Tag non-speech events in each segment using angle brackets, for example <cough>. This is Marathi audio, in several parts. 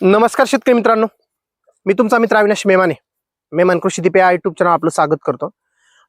नमस्कार शेतकरी मित्रांनो. मी तुमचा मित्र अविनाश मेमाने. मेमान कृषीदीप या युट्यूब चॅनल आपलं स्वागत करतो.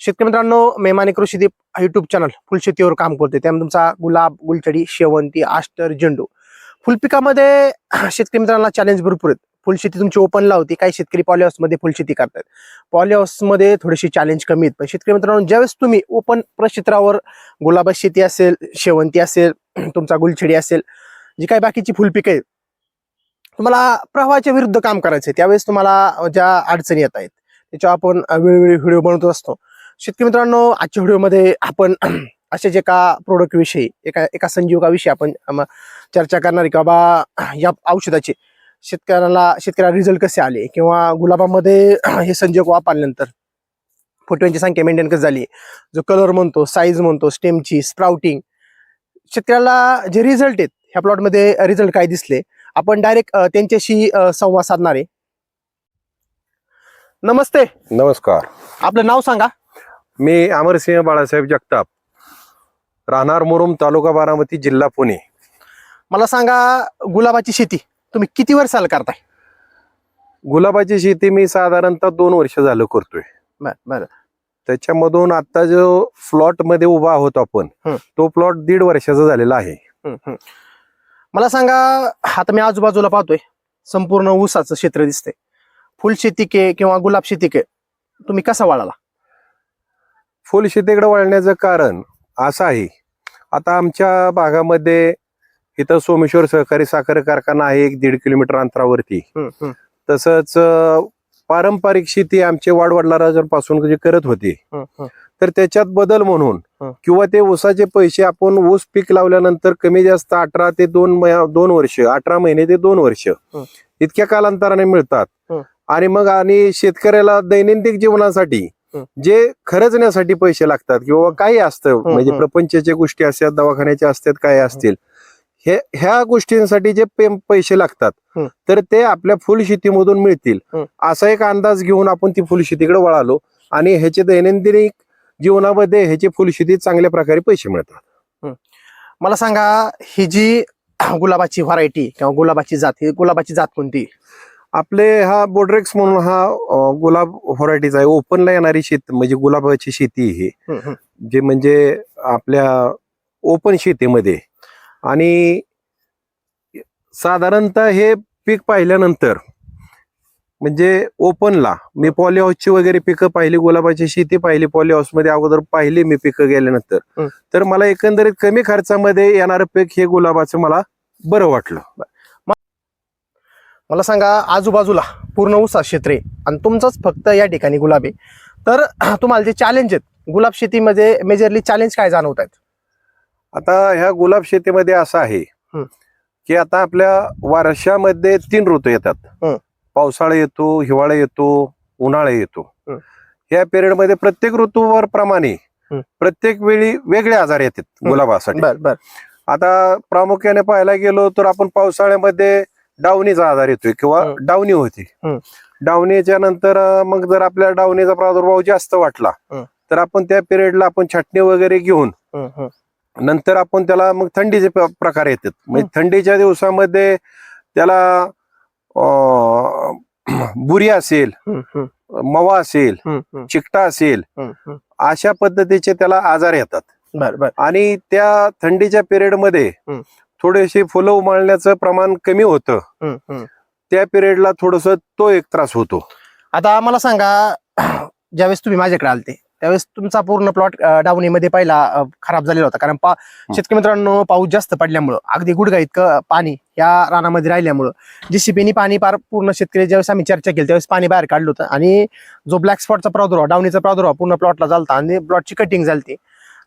शेतकरी मित्रांनो मेमाने कृषीदीप हा युट्यूब चॅनल फुलशेतीवर काम करते. त्यामध्ये तुमचा गुलाब गुलचडी शेवंती आष्टर झेंडू फुलपिकामध्ये शेतकरी मित्रांना चॅलेंज भरपूर आहेत. फुलशेती तुमची ओपनला होती काही शेतकरी पॉली फुलशेती करतात. पॉली थोडीशी चॅलेंज कमी आहेत. पण शेतकरी मित्रांनो ज्यावेळेस तुम्ही ओपन प्रक्षेत्रावर गुलाब शेती असेल शेवंती असेल तुमचा गुलछडी असेल जी काही बाकीची फुलपिकं आहेत तुम्हाला प्रवाहाच्या विरुद्ध काम करायचं आहे त्यावेळेस तुम्हाला ज्या अडचणी येत आहेत त्याच्यावर आपण वेळोवेळी व्हिडिओ बनवत असतो. शेतकरी मित्रांनो आजच्या व्हिडिओमध्ये आपण असेच एका प्रोडक्ट विषयी एका एका संजीवकाविषयी आपण चर्चा करणार आहे की बाबा या औषधाचे शेतकऱ्याला शेतकऱ्याला रिझल्ट कसे आले? किंवा गुलाबामध्ये <clears throat> हे संजीवक वापरल्यानंतर फोटोंची संख्या मेंटेन कशी झाली? जो कलर म्हणतो साईज म्हणतो स्टेमची स्प्राउटिंग शेतकऱ्याला जे रिझल्ट आहेत ह्या प्लॉटमध्ये रिझल्ट काय दिसले? आपण डायरेक्ट त्यांच्याशी संवाद साधणार आहे. नमस्ते. नमस्कार. आपलं नाव सांगा. मी अमरसिंह बाळासाहेब जगताप राहणार मुरुम तालुका बारामती जिल्हा पुणे. मला सांगा गुलाबाची शेती तुम्ही किती वर्षाला करताय? गुलाबाची शेती मी साधारणतः दोन वर्ष झालं करतोय. बर त्याच्यामधून आता जो फ्लॉटमध्ये उभा आहोत आपण. तो प्लॉट दीड वर्षाचा झालेला आहे. मला सांगा आता मी आजूबाजूला पाहतोय संपूर्ण ऊसाचं क्षेत्र दिसतंय. फुल शेती के किंवा गुलाब शेती के तुम्ही कसा वाढाला? फुल शेतीकडे वळण्याचं कारण असं आहे. आता आमच्या भागामध्ये इथं सोमेश्वर सहकारी साखर कारखाना आहे एक दीड किलोमीटर अंतरावरती. तसंच पारंपरिक शेती आमचे वाडवडिलांपासून जे करत होते. तर त्याच्यात बदल म्हणून. किंवा ते ऊसाचे पैसे आपण ऊस पीक लावल्यानंतर कमी जास्त अठरा ते दोन दोन वर्ष अठरा महिने ते दोन वर्ष. इतक्या कालांतराने मिळतात. आणि मग आणि शेतकऱ्याला दैनंदिन जीवनासाठी. जे खर्चण्यासाठी पैसे लागतात किंवा काही असतं म्हणजे. प्रपंचाच्या गोष्टी असतात दवाखान्याच्या असतात काय असतील हे ह्या गोष्टींसाठी जे पैसे लागतात. तर ते आपल्या फुल शेतीमधून मिळतील. असा एक अंदाज घेऊन आपण ती फुलशेतीकडे वळालो आणि ह्याचे दैनंदिन जीवनामध्ये ह्याचे फुलशेती चांगल्या प्रकारे पैसे मिळतात. मला सांगा ही जी गुलाबाची व्हरायटी किंवा गुलाबाची जात ही गुलाबाची जात कोणती? आपले हा बोड्रेक्स म्हणून हा गुलाब व्हरायटीचा आहे. ओपनला येणारी शेत म्हणजे गुलाबाची शेती ही. जे म्हणजे आपल्या ओपन शेतीमध्ये. आणि साधारणतः हे पीक पाहिल्यानंतर म्हणजे ओपनला मी पॉली हाऊसची वगैरे पिकं पाहिली गुलाबाची शेती पाहिली पॉली हाऊसमध्ये अगोदर पाहिली मी पिकं गेल्यानंतर. तर मला एकंदरीत कमी खर्चामध्ये येणारं पीक हे गुलाबाचं मला बरं वाटलं मला सांगा आजूबाजूला पूर्ण ऊसा क्षेत्र आणि तुमचंच फक्त या ठिकाणी गुलाब तर <clears throat> तुम्हाला जे चॅलेंज आहेत गुलाब शेतीमध्ये मेजरली चॅलेंज काय जाणवत आहेत आता ह्या गुलाब शेतीमध्ये असं आहे. की आता आपल्या वर्षामध्ये तीन ऋतू येतात. पावसाळा येतो हिवाळा येतो उन्हाळा येतो हं. ह्या पिरियडमध्ये प्रत्येक ऋतूवर प्रमाणे. प्रत्येक वेळी वेगळे आजार येतात. गुलाबासाठी बर बर आता प्रामुख्याने पाहायला गेलो तर आपण पावसाळ्यामध्ये डावणीचा आजार येतोय किंवा. डावणी होती. डावणीच्या नंतर मग जर आपल्याला डावणीचा प्रादुर्भाव जास्त वाटला. तर आपण त्या पिरियडला आपण छाटणी वगैरे घेऊन. नंतर आपण त्याला मग थंडीचे प्रकार येतात म्हणजे थंडीच्या दिवसामध्ये त्याला बुरी असेल मवा असेल चिकटा असेल. अशा पद्धतीचे त्याला आजार येतात. बर बर. आणि त्या थंडीच्या पिरियडमध्ये. थोडेसे फुलं उमळण्याचं प्रमाण कमी होतं. त्या पिरियडला थोडस तो एक त्रास होतो. आता मला सांगा <clears throat> ज्यावेळेस तुम्ही माझ्याकडे आलते त्यावेळेस तुमचा पूर्ण प्लॉट डावणीमध्ये पहिला खराब झालेला होता. कारण पा शेतकरी मित्रांनो पाऊस जास्त पडल्यामुळं अगदी गुडघा इतकं पाणी या रानामध्ये राहिल्यामुळं. जीसीपीनी पाणी पार पूर्ण शेतकरी ज्यावेळेस आम्ही चर्चा केली त्यावेळेस पाणी बाहेर काढलं होतं. आणि जो ब्लॅक स्पॉटचा प्रादुर्भाव डावणीचा प्रादुर्भाव पूर्ण प्लॉटला झालता आणि प्लॉटची कटिंग झालती.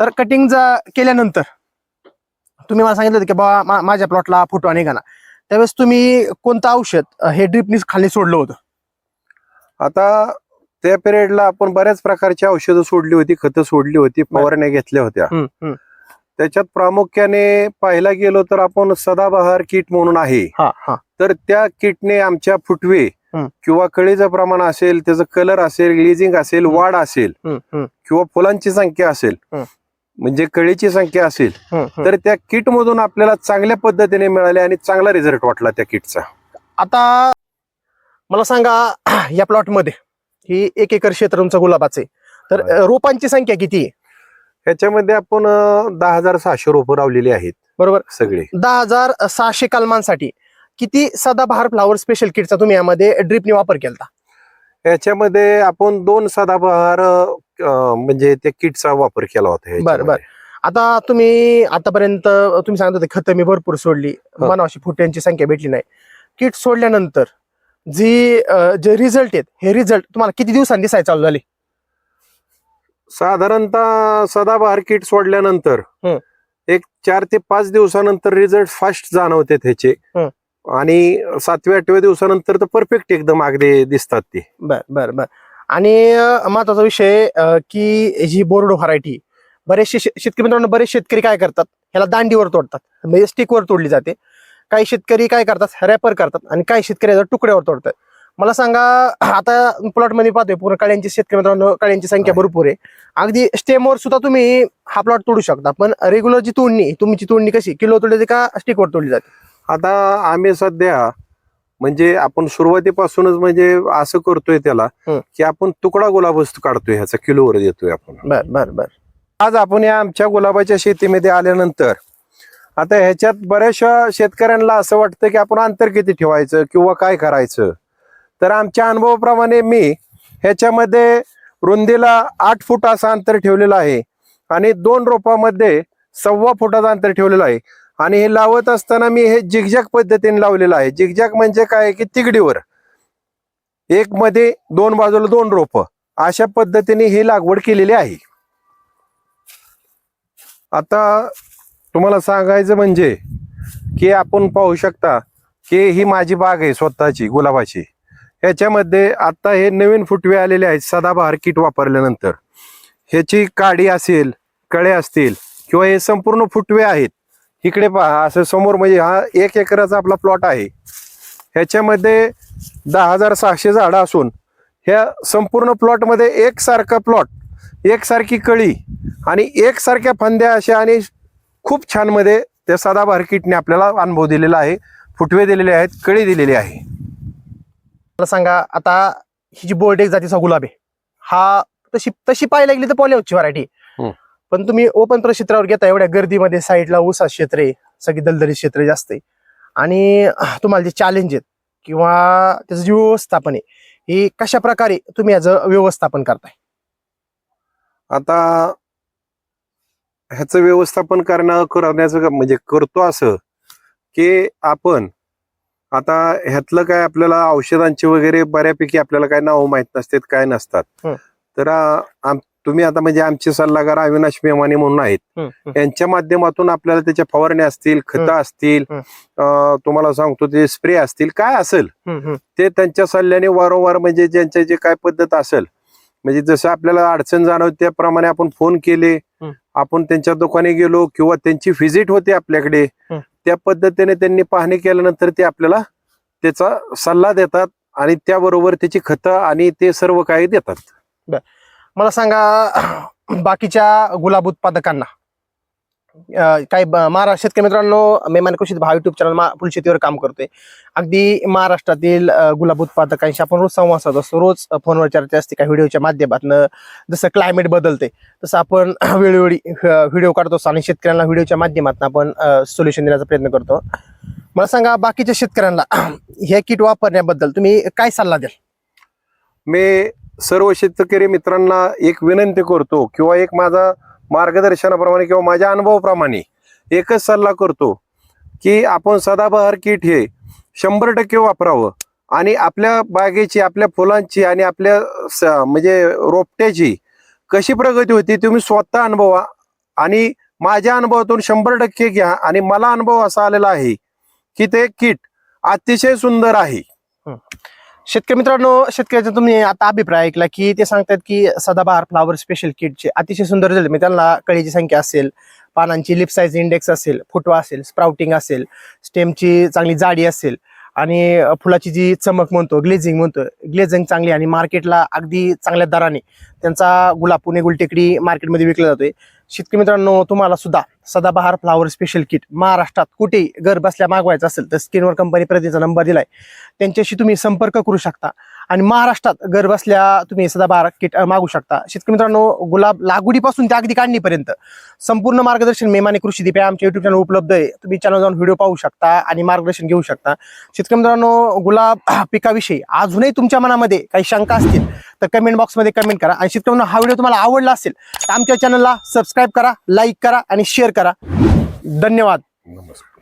तर कटिंग केल्यानंतर तुम्ही मला सांगितलं होतं की बाबा माझ्या प्लॉटला फुटवा निघाला त्यावेळेस तुम्ही कोणतं औषध हे ड्रिपनी खाली सोडलं होतं? आता त्या पिरियडला आपण बऱ्याच प्रकारची औषधं सोडली होती खतं सोडली होती फवारण्या घेतल्या होत्या. त्याच्यात प्रामुख्याने पाहायला गेलो तर आपण सदाबहार किट म्हणून आहे. हा हा. तर त्या किटने आमच्या फुटवे. किंवा कळीचं प्रमाण असेल त्याचं कलर असेल ग्लेजिंग असेल वाढ असेल किंवा फुलांची संख्या असेल. म्हणजे कळीची संख्या असेल. तर त्या किट मधून आपल्याला चांगल्या पद्धतीने मिळाले आणि चांगला रिझल्ट वाटला त्या किटचा. आता मला सांगा <clears throat> या प्लॉटमध्ये ही एक एकर क्षेत्र तुमचं गुलाबाचे तर रोपांची संख्या किती आहे? ह्याच्यामध्ये आपण दहा हजार सहाशे रोपं लावलेली आहेत. बरोबर. सगळे. दहा हजार सहाशे कलमांसाठी किती सदाबहार फ्लावर स्पेशल किटचा तुम्ही यामध्ये ड्रिपने वापर केला ह्याच्यामध्ये आपण दोन सदाबहार म्हणजे त्या किटचा वापर केला होता ह्याच्यामध्ये. बरं. आता तुम्ही आतापर्यंत तुम्ही सांगत होते खतं मी भरपूर सोडली. हो. मनाशी फुट्यांची संख्या भेटली नाही. किट सोडल्यानंतर जी जे रिझल्ट आहेत हे रिझल्ट तुम्हाला किती दिवसांनी दिसायला चालू झाले? साधारणतः सदाबहार किट सोडल्यानंतर हं. एक चार ते पाच दिवसानंतर रिझल्ट फास्ट जाणवते त्याचे हं. आणि सातव्या आठव्या दिवसानंतर तर परफेक्ट एकदम अगदी दिसतात ते. बर बर बर. आणि अं, महत्त्वाचा विषय अं, की ही बोर्डो व्हरायटी बरेचसे शे- शेतकरी मित्रांनो बरेच शेतकरी काय करतात? ह्याला दांडीवर तोडतात. म्हणजे स्टिकवर तोडली जाते. काही शेतकरी काय करतात? रॅपर करतात. आणि काही शेतकरी तुकड्यावर तोडतात. मला सांगा <clears throat> आता प्लॉटमध्ये पाहतोय पूर्ण कळ्यांची शेतकरी मित्रांनो कळ्यांची संख्या. भरपूर आहे. अगदी स्टेमवर सुद्धा तुम्ही हा प्लॉट तोडू शकता पण रेग्युलर जी तोडणी तुमची तोडणी कशी? किलो तोडली का स्टिकवर तोडली जाते? आता आम्ही सध्या म्हणजे आपण सुरुवातीपासूनच म्हणजे असं करतोय त्याला. की आपण तुकडा गुलाबच काढतोय ह्याचा किलोवर देतोय आपण. बर बर बर. आज आपण या आमच्या गुलाबाच्या शेतीमध्ये आल्यानंतर आता ह्याच्यात बऱ्याचशा शेतकऱ्यांना असं वाटतं की आपण अंतर किती ठेवायचं किंवा काय करायचं? तर आमच्या अनुभवाप्रमाणे मी ह्याच्यामध्ये रुंदीला आठ फूट असं अंतर ठेवलेलं आहे आणि दोन रोपामध्ये सव्वा फुटाचं अंतर ठेवलेलं आहे. आणि हे लावत असताना मी हे जिगजॅग पद्धतीने लावलेलं आहे. जिगजॅग म्हणजे काय की तिगडीवर एक मध्ये दोन बाजूला दोन रोप. अशा पद्धतीने ही लागवड केलेली आहे. आता तुम्हाला सांगायचं म्हणजे की आपण पाहू शकता की ही माझी बाग आहे स्वतःची गुलाबाची. ह्याच्यामध्ये आता हे नवीन फुटवे आलेले आहेत सदाबहार किट वापरल्यानंतर. ह्याची काडी असेल कळे असतील किंवा हे संपूर्ण फुटवे आहेत इकडे पहा असं समोर म्हणजे हा एक एकराचा आपला प्लॉट आहे. ह्याच्यामध्ये दहा हजार सहाशे झाडं असून ह्या संपूर्ण प्लॉटमध्ये एकसारखा प्लॉट एकसारखी कळी आणि एकसारख्या फांद्या अशा आणि खूप छानमध्ये त्या सदाबहार किटने आपल्याला अनुभव दिलेला आहे फुटवे दिलेले आहेत कळी दिलेली आहे. मला सांगा आता ही जी बोर्डेक जातीचा गुलाब आहे हा तशी तशी पाहायला गेली तर पॉलिहाऊसची व्हरायटी. पण तुम्ही ओपन क्षेत्रावर घेता एवढ्या गर्दीमध्ये साईडला ऊसा क्षेत्र आहे सगळी दलदली क्षेत्र जास्त आहे. आणि तुम्हाला जे चॅलेंज आहेत किंवा त्याचं जे व्यवस्थापन आहे हे कशा प्रकारे तुम्ही याचं व्यवस्थापन करताय? आता ह्याचं व्यवस्थापन करणं करण्याचं म्हणजे करतो असं की आपण आता ह्यातलं काय आपल्याला औषधांची वगैरे बऱ्यापैकी आपल्याला काय नाव माहीत नसतात काय नसतात हं. तर आम- तुम्ही आता म्हणजे आमचे सल्लागार अविनाश मेमाने म्हणून आहेत यांच्या माध्यमातून आपल्याला त्याच्या फवारण्या असतील खतं असतील तुम्हाला सांगतो ते स्प्रे असतील काय असेल. ते त्यांच्या सल्ल्याने वारंवार म्हणजे ज्यांच्या जे काय पद्धत असेल म्हणजे जसं आपल्याला अडचण जाणवत त्याप्रमाणे आपण फोन केले. आपण त्यांच्या दुकानी गेलो किंवा त्यांची व्हिजिट होती आपल्याकडे. त्या पद्धतीने त्यांनी पाहणी केल्यानंतर ते आपल्याला त्याचा सल्ला देतात आणि त्याबरोबर त्याची खतं आणि ते सर्व काही देतात. मला सांगा बाकीच्या गुलाब उत्पादकांना काय ब- महाराष्ट्र शेतकरी मित्रांनो मेमान कृषी भाव युट्यूब चॅनल फुल शेतीवर काम करतोय. अगदी महाराष्ट्रातील गुलाब उत्पादकांशी आपण रोज संवाद साधत असतो. रोज फोनवर चर्चा असते काही व्हिडिओच्या माध्यमातून. जसं क्लायमेट बदलते तसं आपण <clears throat> वेळोवेळी व्हिडिओ काढतो आणि शेतकऱ्यांना व्हिडिओच्या माध्यमातून आपण सोल्युशन देण्याचा प्रयत्न करतो. मला सांगा बाकीच्या शेतकऱ्यांना <clears throat> हे किट वापरण्याबद्दल तुम्ही काय सल्ला द्याल? मी सर्व शेतकरी मित्रांना एक विनंती करतो किंवा एक माझा मार्गदर्शनाप्रमाणे किंवा माझ्या अनुभवाप्रमाणे एकच सल्ला करतो की आपण सदाबहार किट हे शंभर टक्के वापरावं आणि आपल्या बागेची आपल्या फुलांची आणि आपल्या स- म्हणजे रोपट्याची कशी प्रगती होती तुम्ही स्वतः अनुभवा आणि माझ्या अनुभवातून शंभर टक्के घ्या आणि मला अनुभव असा आलेला आहे की ते किट अतिशय सुंदर आहे. शेतकरी मित्रांनो शेतकऱ्याचा तुम्ही आता अभिप्राय ऐकला की ते सांगतात की सदाबहार फ्लावर स्पेशल किटचे अतिशय सुंदर झाले म्हणजे त्यांना कळीची संख्या असेल पानांची लिप साईज इंडेक्स असेल फुटवा असेल स्प्राउटिंग असेल स्टेमची चांगली जाडी असेल आणि फुलाची जी चमक म्हणतो ग्लेझिंग म्हणतो ग्लेझिंग चांगली आणि मार्केटला अगदी चांगल्या दराने त्यांचा गुलाब पुणे गुलटेकडी मार्केटमध्ये विकला जातोय. शेतकरी मित्रांनो तुम्हाला सुद्धा सदाबहार फ्लावर स्पेशल किट महाराष्ट्रात कुठेही घर बसल्या मागवायचं असेल तर स्क्रीनवर कंपनी प्रतिनिधीचा नंबर दिलाय. त्यांच्याशी तुम्ही संपर्क करू शकता आणि महाराष्ट्रात घर बसल्या तुम्ही सदाबहार किट मागू शकता. शेतकरी मित्रांनो गुलाब लागवडीपासून ते अगदी काढणीपर्यंत संपूर्ण मार्गदर्शन मेमाने कृषी दीप आमच्या युट्यूब चॅनल उपलब्ध आहे. तुम्ही चॅनल जाऊन व्हिडिओ पाहू शकता आणि मार्गदर्शन घेऊ शकता. शेतकरी मित्रांनो गुलाब पिकाविषयी अजूनही तुमच्या मनामध्ये काही शंका असतील तर कमेंट बॉक्समध्ये कमेंट करा. आणि शेतकरी हा व्हिडिओ तुम्हाला आवडला असेल तर आमच्या चॅनलला सबस्क्राईब करा लाईक करा आणि शेअर करा. धन्यवाद. नमस्कार.